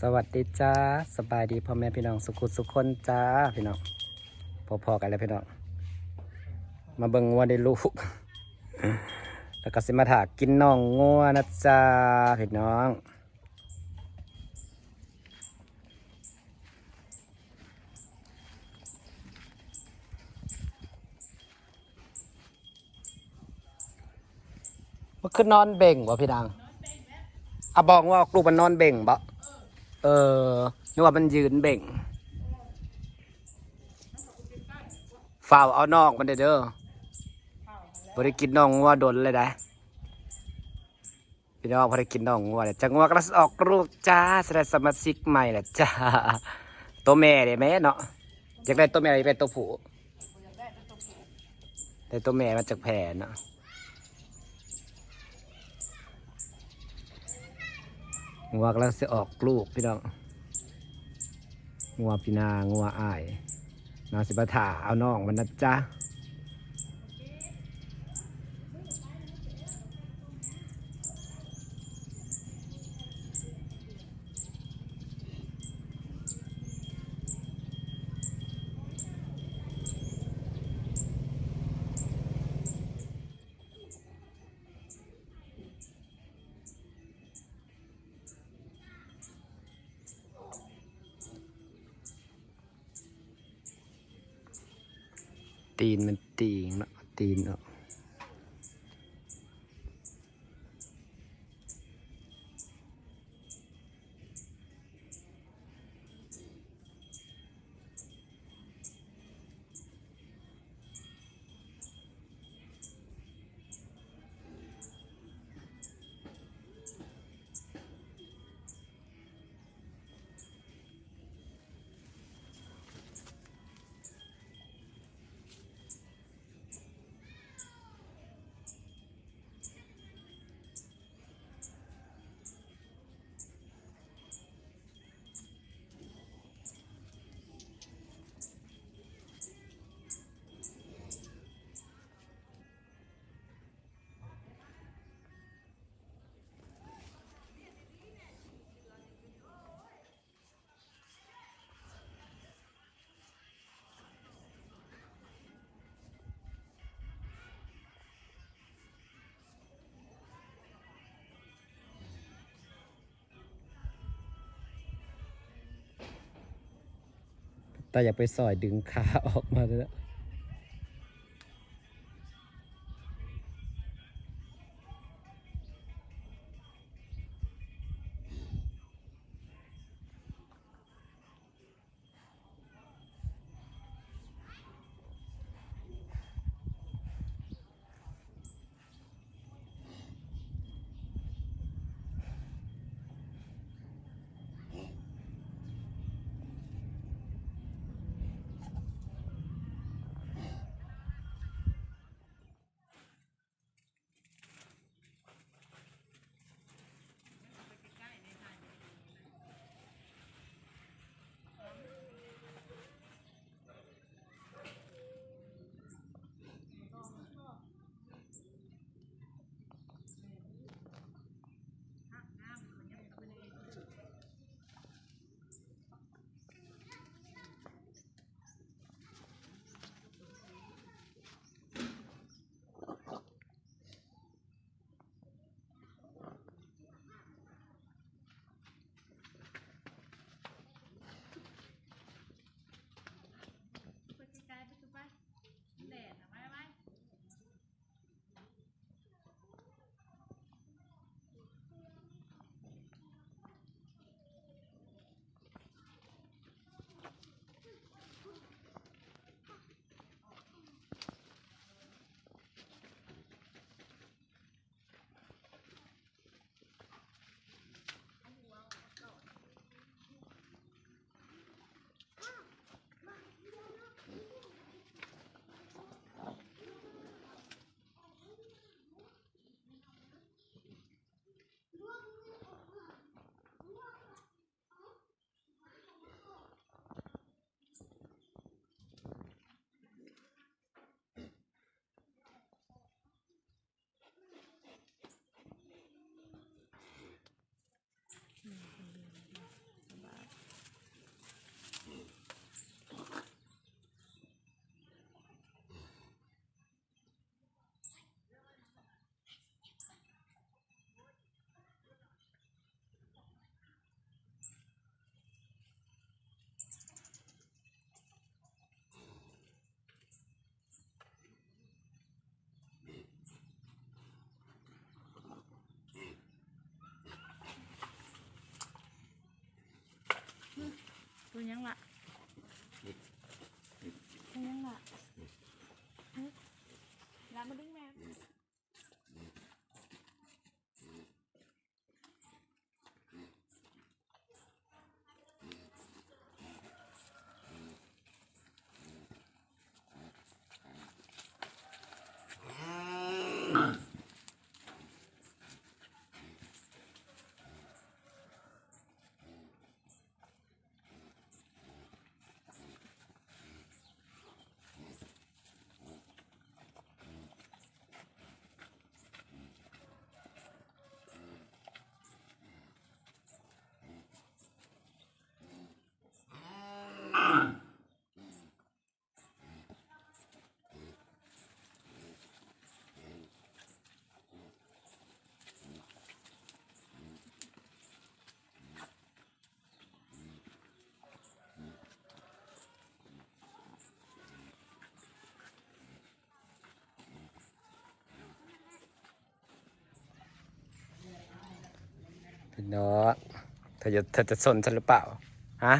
สวัสดีจ้าสบายดีพ่อแม่พี่น้องสุขุสุขคนจ้าพี่น้องพอๆกันแล้วพี่น้องมาเบิ่งงัวได้ลูก แล้วก็สิมาถากินน่องงัวนะจ้าพี่น้องมันคือนอนเบ่งบ่พี่นางอะบอกว่าลูกมันนอนเบ่งบ่ เออนึกว่ามันยืนเบ่งฝ่าวเอานอกมันเด้อเด้อบริกินน่องงัวดนเลยได้พี่น้องบริกินน่องงัวเลยจังงัวกระสออกลูกจ้าแสดงสมาชิกใหม่แหละจ้าตัวแม่เด้แม่เนาะอยากได้ตัวแม่อยากได้ตัวผู้ได้ตัวแม่มาจากแผ่เนาะ งัวกำลังจะออกลูกพี่น้องงัวพินางัวอ้ายนาสิบถาเอาน้องมันนะจ๊ะ ตีนมันตีงเนาะตีนเนาะ แต่อย่าไปสอยดึงขาออกมาเลยนะ พี่น้องเธอจะเธอจะสนฉันหรือเปล่า ฮะ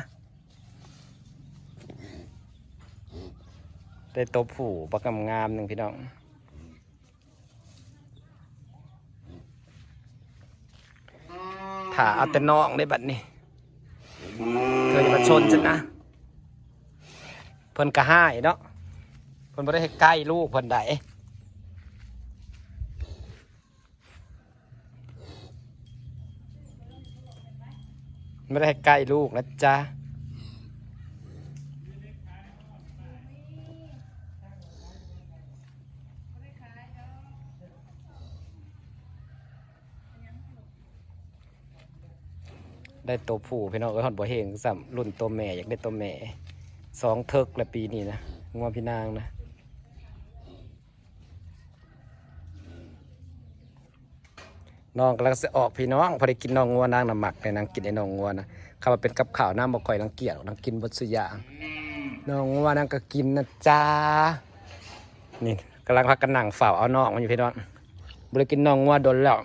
ได้ตัวผู้ประกำงามหนึ่งพี่น้องถ้าเอาแต่น้องได้บัดนี้ เธอจะมาชนฉันนะเพิ่นกระห้ายเนาะเพิ่นบ่ได้ให้ใกล้ลูกเพิ่นใด ไม่ได้ใกล้ลูกนะจ๊ะได้ตัวผู้พี่น้องเอ้ยฮอนบ่เฮงซ้ำรุ่นตัวแม่อยากได้ตัวแม่สองเทิกละปีนี้นะงัวพี่นางนะ น้องกำลังจะออกพี่น้องพอได้กินน้องงัวนางน้ำหมักในนางกินไอ้น้องงัวนะคำว่าเป็นกับข้าวน้ำบ่ค่อยรังเกียจหรอกนางกินบดสุยางน้องงัวนางก็กินนะจ้านี่กำลังพักกันหนังเฝ้าเอาน้องมันอยู่พี่น้องบ่ได้กินน้องงัวโดนแล้ว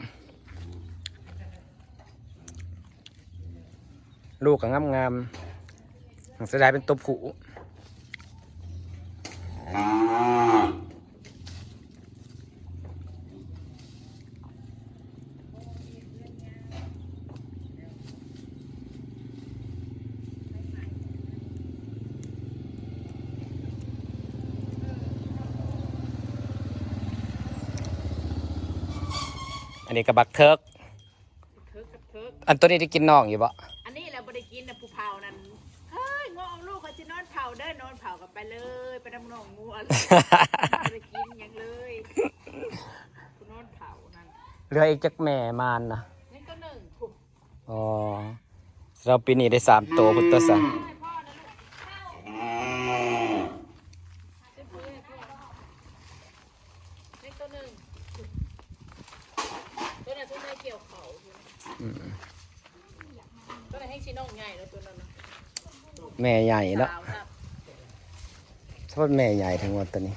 ลูกก็งามงามๆเสียดายเป็นตัวผู นนี้กระบักเทิกเทิกกับเทิกอันตัวนี้ได้กินน้องอยู่บ่อันนี้เราไม่ได้กินนะผู้เผานั่นเฮ้ยงอเอาลูกเขาจะนอนเผาเด้อนอนเผากันไปเลยไปดำนองงูอะไรไม่ได้กินหยังเลยกูนอนเผานั่นเหลืออีกจักแม่มานนะนี่ก็หนึ่งถูกอ๋อเราปีนี้ได้สามตัวพุทธศาสให้พ่อนะลูกเข้าเจ็บมือให้พ่อนี่ตัวหนึ่งตัวนั้นตัวนั้นเกี่ยวเขาอยู่ตัวนั้นให้ชิ้นน้องใหญ่แล้วตัวนั้นนะ แม่ใหญ่เนาะสาวโทษแม่ใหญ่ทั้งหมดตัวนี้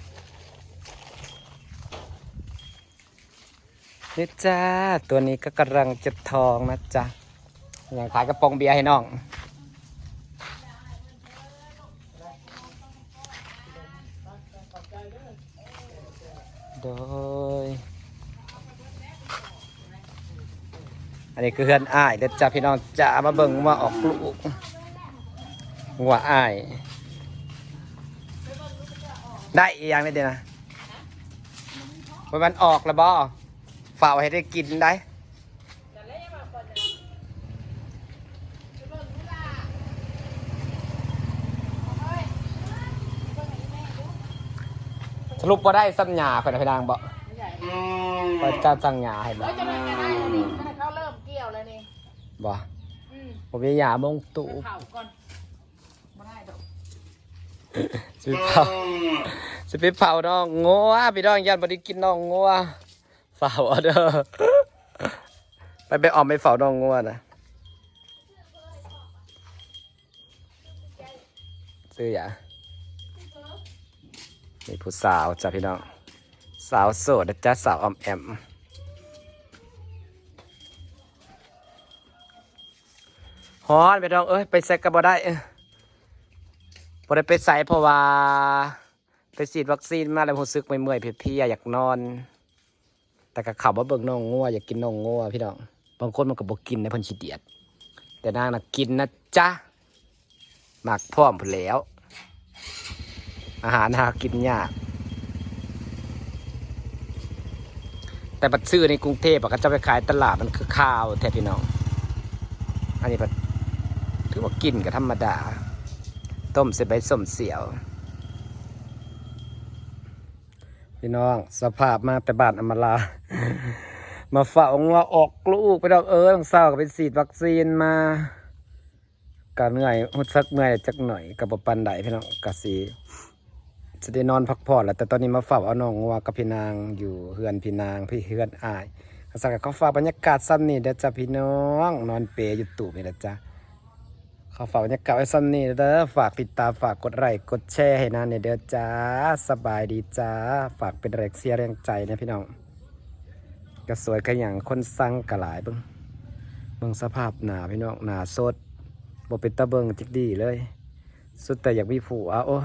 นี่จ้า ตัวนี้ก็กำลังจะทองนะจ๊ะอย่างขายกระป๋องเบียร์ให้น้อง โดย อันนี้คือเพื่อนอ้ายเด็ดจ้าพี่น้องจ้ามาเบิ่งว่าออกลูก หัวอ้าย ได้อีกอย่างได้เดียวนะวันมันออกแล้วบอฝ่ากให้ได้กินได้ สรุปว่าได้สัญญาเพื่อนพี่นางบอกไม่ใหญ่ว่าจะสั่งญาให้บอเฮ้ยจะได้จะได้แล้วนี่ถ้าเขาเริ่มเกี่ยวแล้วนี่บออืมผมมียาบงตูไปเผาก่อนไม่ได้ดอก สิไปเผาสิไปเผาน้องงัวพี่น้องยันบไดิกินน้องงัวเฝ้าเอเด้อไปไปออมไปเฝ้าน้องงัวนะซื้อหยานี่ผู้สาวจ้ะพี่น้อง สาวโสดนะจ๊ะสาวออมแอมฮอนไปน้องเอ้ยไปแซกก็บ่ได้ เอ้ยได้ไปใส่เพราะว่า ไปฉีดวัคซีนมาแล้วรู้สึกเมื่อยๆเพลียๆอยากนอน แต่ก็ขับว่าเบิ่งน้องงัวอยากกินนองงัวพี่น้องบางคนมันก็บ่กินในพิ่นขี้เดียด แต่นางน่ะกินนะจ๊ะหมักพร้อมพแล้ว อาหารหากินยากแต่บัดซื้อในกรุงเทพอะก็จะไปขายตลาดมันคือข้าวแท้พี่น้อง อันนี้บัดถือว่ากินก็ธรรมดา ต้มเสร็จใบส้มเสียว พี่น้องสภาพมาแต่บานอมาลา มาฝ่ากว่าออกลูกไปดอกเออต้องเศร้าก็ไปฉีดวัคซีนมาก็เหนื่อยหุดสักเหนื่อยจักหน่อยกับปันไดพี่น้องกะสีจะได้นอนพักผ่อนแล้วแต่ตอนนี้มาฝ่าเอาน้องว่ากับพี่นางอยู่เฮือนพี่นางพี่เฮือนอายก็สักเขาฝากบรรยากาศซ้ำนี่เด้อจ้ะพี่น้อง นอนเปย์อยู่ตู่นี่แหละจ้ะ เขาฝากบรรยากาศไว้ซ้ำนี่เด้อฝากติดตามฝากกดไลค์กดแชร์ให้นานเนี่ยเด้อจ้าสบายดีจ้า ฝากเป็นแรงเสียแรงใจนะพี่น้องก็สวยก็อย่างคนสั่งกะหลายเบิ่งเบิ่งสภาพหนาพี่น้องหนาสดบ่เป็นตะเบิงจิกดีเลย สุดแต่อยากมีผัวโอ้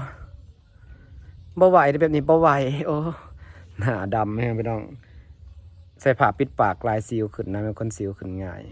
บ่ไหวเด้แบบนี้บ่ไหวโอ้หนาดำแม่งพี่น้องใส่ผ้าปิดปากลายสิวขึ้นนะเป็นคนสิวขึ้นง่าย